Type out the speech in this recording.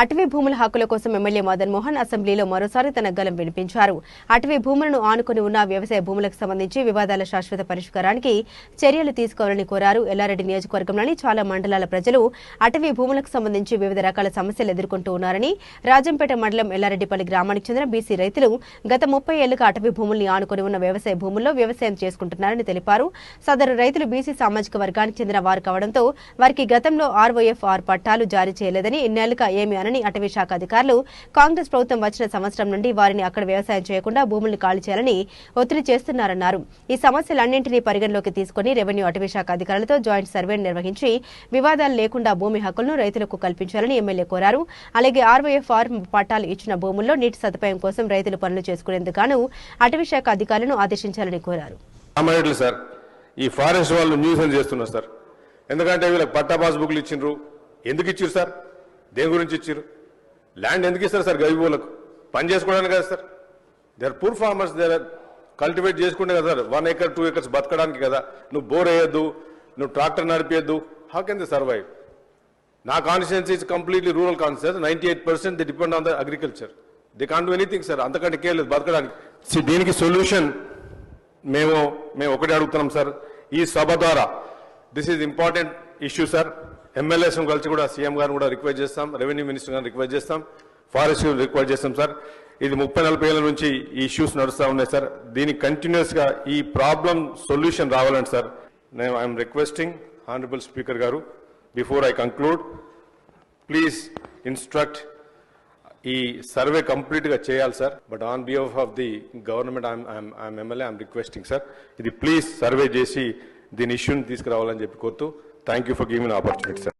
అటవీ భూముల హక్కుల కోసం ఎమ్మెల్యే మదన్ మోహన్ అసెంబ్లీలో మరోసారి తన గలం వినిపించారు. అటవీ భూములను ఆనుకుని ఉన్న వ్యవసాయ భూములకు సంబంధించి వివాదాల శాశ్వత పరిష్కారానికి చర్యలు తీసుకోవాలని కోరారు. ఎల్లారెడ్డి నియోజకవర్గంలోని చాలా మండలాల ప్రజలు అటవీ భూములకు సంబంధించి వివిధ రకాల సమస్యలు ఎదుర్కొంటూ ఉన్నారని రాజంపేట మండలం ఎల్లారెడ్డిపల్లి గ్రామానికి చెందిన బీసీ రైతులు గత ముప్పై ఏళ్ళుగా అటవీ భూముల్ని ఆనుకుని ఉన్న వ్యవసాయ భూముల్లో వ్యవసాయం చేసుకుంటున్నారని తెలిపారు. సదరు రైతులు బీసీ సామాజిక వర్గానికి చెందిన వారు కావడంతో వారికి గతంలో ఆర్ఓఎఫ్ఆర్ పట్టాలు జారీ చేయలేదని ఇన్నేళ్ళుగా ఏమి అనని అటవీ శాఖ అధికారులు కాంగ్రెస్ ప్రభుత్వం వచ్చిన సంవత్సరం నుండి వారిని అక్కడ వ్యవసాయం చేయకుండా భూముల్ని ఖాళీ చేయాలని ఒత్తిడి చేస్తున్నారన్నారు. ఈ సమస్యలన్నింటినీ పరిగణలోకి తీసుకుని రెవెన్యూ అటవీ శాఖ అధికారులతో జాయింట్ సర్వేను నిర్వహించి వివాదాలు లేకుండా భూమి హక్కులను రైతులకు కల్పించాలని ఎమ్మెల్యే కోరారు. అలాగే ఆర్వైఎఫ్ఆర్ పట్టాలు ఇచ్చిన భూముల్లో నీటి సదుపాయం కోసం రైతులు పనులు చేసుకునేందుకు గాను అటవీ శాఖ అధికారులను ఆదేశించాలని కోరారు. సార్ ఈ ఫారెస్ట్ వాళ్ళు న్యూసెన్స్ చేస్తున్నారు సార్. ఎందుకంటే వీళ్ళకి పట్టా పాస్బుక్లు ఇచ్చిండ్రు. ఎందుకు ఇచ్చారు సార్? దేని గురించి ఇచ్చిర్రు? ల్యాండ్ ఎందుకు ఇస్తారు సార్ గవిబోలకు పని చేసుకోవడానికి కదా sir. They are poor farmers they are cultivate చేసుకుంటే కదా sir. One acre two acres బతకడానికి కదా. నువ్వు బోర్ వేయొద్దు నువ్వు ట్రాక్టర్ నడిపేయద్దు. హౌ కెన్ ది సర్వైవ్ నా constituency is completely rural constituency ninety eight percent they depend on the agriculture they can do anything sir అంతకంటే కేర్లేదు బతకడానికి. See, దీనికి సొల్యూషన్ మేము మేము ఒకటే అడుగుతున్నాం సార్ ఈ సభ ద్వారా. This is important issue sir MLAs కలిసి కూడా సీఎం గారిని కూడా రిక్వెస్ట్ చేస్తాం. రెవెన్యూ మినిస్టర్ గారిని రిక్వెస్ట్ చేస్తాం. ఫారెస్ట్ రిక్వెస్ట్ చేస్తాం సార్ ఇది ముప్పై నలభై ఏళ్ళ నుంచి ఈ ఇష్యూస్ నడుస్తూ ఉన్నాయి సార్ దీనికి కంటిన్యూస్గా ఈ ప్రాబ్లం సొల్యూషన్ రావాలండి సార్ నేను ఐఎమ్ రిక్వెస్టింగ్ హానరబుల్ స్పీకర్ గారు before I conclude please instruct ఈ సర్వే కంప్లీట్గా చేయాలి sir but on behalf of the government I'm MLA I'm requesting sir ఇది ప్లీజ్ సర్వే చేసి దీని ఇష్యూని తీసుకురావాలని చెప్పి కోరుతూ Thank you for giving me the opportunity, sir.